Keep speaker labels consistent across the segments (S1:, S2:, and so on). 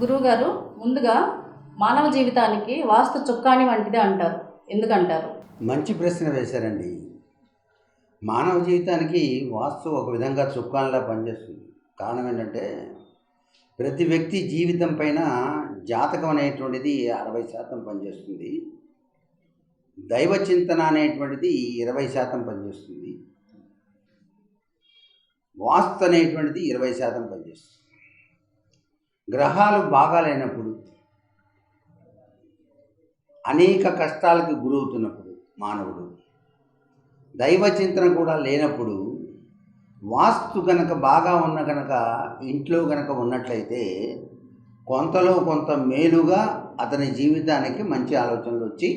S1: గురువుగారు ముందుగా మానవ జీవితానికి వాస్తు చుక్కాని వంటిది అంటారు. ఎందుకంటారు?
S2: మంచి ప్రశ్న వేశారండి. మానవ జీవితానికి వాస్తు ఒక విధంగా చుక్కానిలా పనిచేస్తుంది. కారణం ఏంటంటే ప్రతి వ్యక్తి జీవితం పైన జాతకం అనేటువంటిది అరవై శాతం పనిచేస్తుంది. దైవ చింతన అనేటువంటిది ఇరవై శాతం పనిచేస్తుంది. వాస్తు అనేటువంటిది ఇరవై శాతం పనిచేస్తుంది. గ్రహాలు బాగాలేనప్పుడు అనేక కష్టాలకు గురవుతున్నప్పుడు మానవుడు దైవ చింతన కూడా లేనప్పుడు వాస్తు గనక బాగా ఉన్న గనక ఇంట్లో గనక ఉన్నట్లయితే కొంతలో కొంత మేలుగా అతని జీవితానికి మంచి ఆలోచనలు వచ్చి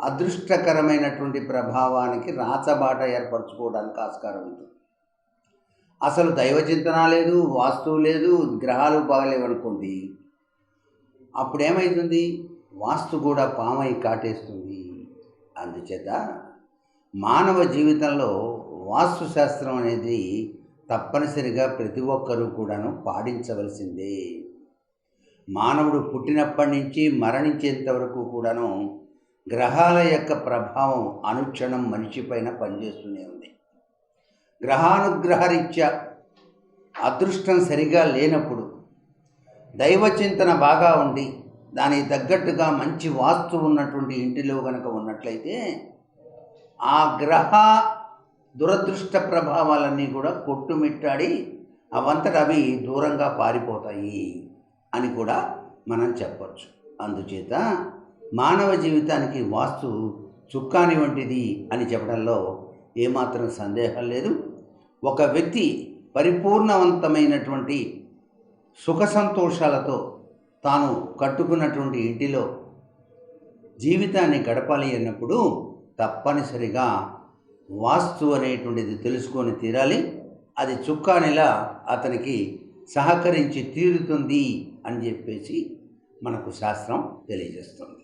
S2: అదృష్టకరమైనటువంటి ప్రభావానికి రాచబాట ఏర్పరచుకోవడానికి ఆస్కారం ఉంటుంది. అసలు దైవ చింతన లేదు వాస్తువు లేదు గ్రహాలు బాగలేవనుకోండి అప్పుడు ఏమవుతుంది వాస్తు కూడా పామై కాటేస్తుంది. అందుచేత మానవ జీవితంలో వాస్తు శాస్త్రం అనేది తప్పనిసరిగా ప్రతి ఒక్కరూ కూడాను పాటించవలసిందే. మానవుడు పుట్టినప్పటి నుంచి మరణించేంత వరకు కూడాను గ్రహాల యొక్క ప్రభావం అనుక్షణం మనిషిపైన పనిచేస్తూనే ఉంది. గ్రహానుగ్రహరీత్యా అదృష్టం సరిగా లేనప్పుడు దైవ చింతన బాగా ఉండి దానికి తగ్గట్టుగా మంచి వాస్తు ఉన్నటువంటి ఇంటిలో కనుక ఉన్నట్లయితే ఆ గ్రహ దురదృష్ట ప్రభావాలన్నీ కూడా కొట్టుమిట్టాడి అవంతట అవి దూరంగా పారిపోతాయి అని కూడా మనం చెప్పచ్చు. అందుచేత మానవ జీవితానికి వాస్తు చుక్కాని వంటిది అని చెప్పడంలో ఏమాత్రం సందేహం లేదు. ఒక వ్యక్తి పరిపూర్ణవంతమైనటువంటి సుఖ సంతోషాలతో తాను కట్టుకున్నటువంటి ఇంటిలో జీవితాన్ని గడపాలి అన్నప్పుడు తప్పనిసరిగా వాస్తు అనేటువంటిది తెలుసుకొని తీరాలి. అది చుక్కానిలా అతనికి సహకరించి తీరుతుంది అని చెప్పేసి మనకు శాస్త్రం తెలియజేస్తుంది.